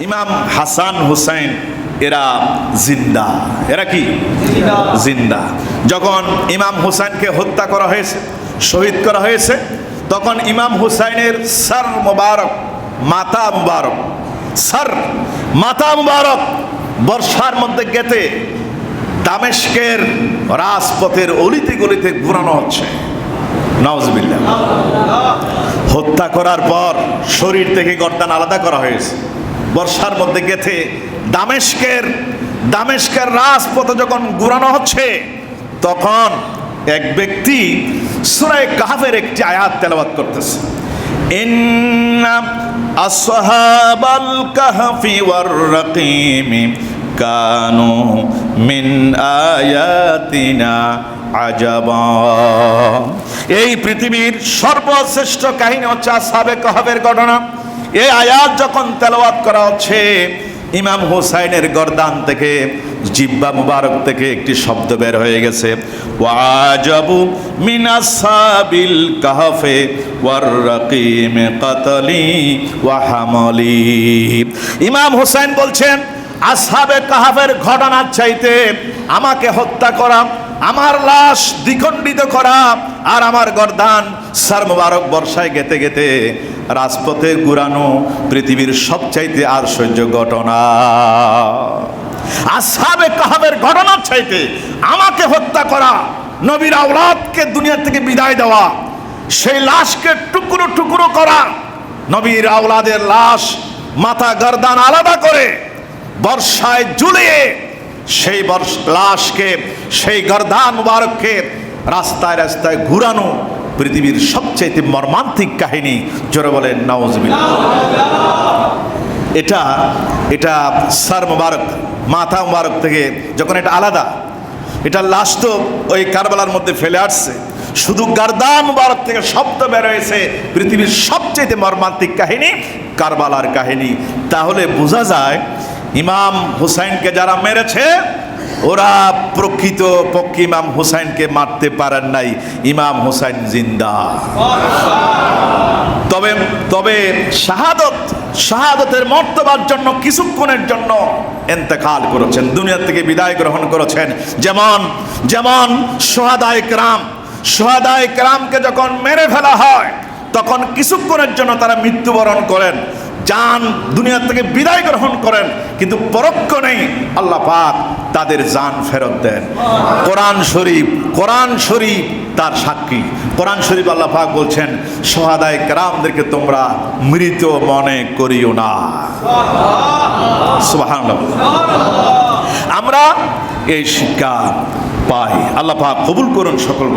ইমাম হাসান হুসাইন এরা জিন্দা। এরা কি? জিন্দা। যখন ইমাম হুসাইনকে হত্যা করা হয়েছে শহীদ করা হয়েছে তখন ইমাম হুসাইনের সর মোবারক মাতা মুবারক সর মাতা মুবারক বর্ষার মধ্যে গেতে দামেস্কের রাজপথের অলিতে গলিতে ঘুরানো হচ্ছে। নওয়াজবিল্লা হত্যা করার পর শরীর থেকে গর্দান আলাদা করা হয়েছে। বর্ষার মধ্যে গেথে দামেশকের দামেশকের রাজপথে যখন ঘুরানো হচ্ছে, তখন এক ব্যক্তি সুরায় কাহাফের একটি আয়াত তেলাবাত করতেছে। আসহাবাল কাহফি ওয়ার রাকিমি কানু মিন আয়াতিনা এই পৃথিবীর সর্বশ্রেষ্ঠ কাহিনী হচ্ছে আসাবে কাহাবের ঘটনা। এই আয়াত যখন তেলাওয়াত করা হচ্ছে, ইমাম হুসাইনের গর্দান থেকে, জিব্বা মুবারক থেকে একটি শব্দ বের হয়ে গেছে। ওয়াজাবু মিনাসাবিল কাহফে ওয়ার রাকিম কাতালি ওয়া হামালি। ইমাম হুসাইন বলছেন, আসহাবে কাহাফের ঘটনার চাইতে আমাকে হত্যা করা আমার লাশ দ্বিখণ্ডিত করা আর আমার গর্দান সার মুবারক বর্ষায় গেতে গেতে রাজপথে ঘুরানো পৃথিবীর সবচাইতে সহ্য ঘটনা। আসহাবে কাহাবের ঘটনার চাইতে আমাকে হত্যা করা, নবীর আওলাদকে দুনিয়া থেকে বিদায় দেওয়া, সেই লাশকে টুকরো টুকরো করা, নবীর আওলাদের লাশ মাথা গর্দান আলাদা করে বর্ষায় ঝুলিয়ে সেই লাশকে, সেই গর্দান মুবারককে রাস্তায় রাস্তায় ঘুরানো পৃথিবীর সবচেয়ে মর্মান্তিক কাহিনী। জোরে বলেন নওয়াজবিল্লাহ এটা এটা সার মুবারক, মাথা মুবারক থেকে যখন এটা আলাদা, এটা লাশ তো ওই কারবালার মধ্যে ফেলে আসছে। শুধু গার্দান মুবারক থেকে শব্দ বের হয়েছে, পৃথিবীর সবচেয়ে মর্মান্তিক কাহিনী কারবালার কাহিনী। তাহলে বোঝা যায় ইমাম হুসাইনকে যারা মেরেছে, ওরা প্রকৃত পক্ষে ইমাম হুসাইনকে মারতে পারেন নাই। ইমাম হুসাইন জিন্দা। তবে তবে শাহাদত, শাহাদতের মর্তবার জন্য, কিছুক্ষণের জন্য এন্তেকাল করেছেন। দুনিয়া থেকে বিদায় গ্রহণ করেছেন। যেমন যেমন সোহাদায় ক্রাম, সোহাদায় ক্রামকে যখন মেরে ফেলা হয়, তখন কিছুক্ষণের জন্য তারা মৃত্যুবরণ করেন। যান দুনিয়া থেকে বিদায় গ্রহণ করেন, কিন্তু পরোক্ষ নেই, আল্লাহ পাক তাদের জান ফেরত দেন। কোরআন শরীফ কোরআন শরীফ তার সাক্ষী। কোরআন শরীফ আল্লাহ পাক বলছেন সোহাদায় কেরামদেরকে তোমরা মৃত মনে করিও না। আমরা এই শিক্ষা পাই। আল্লাহ পাক কবুল করুন সকল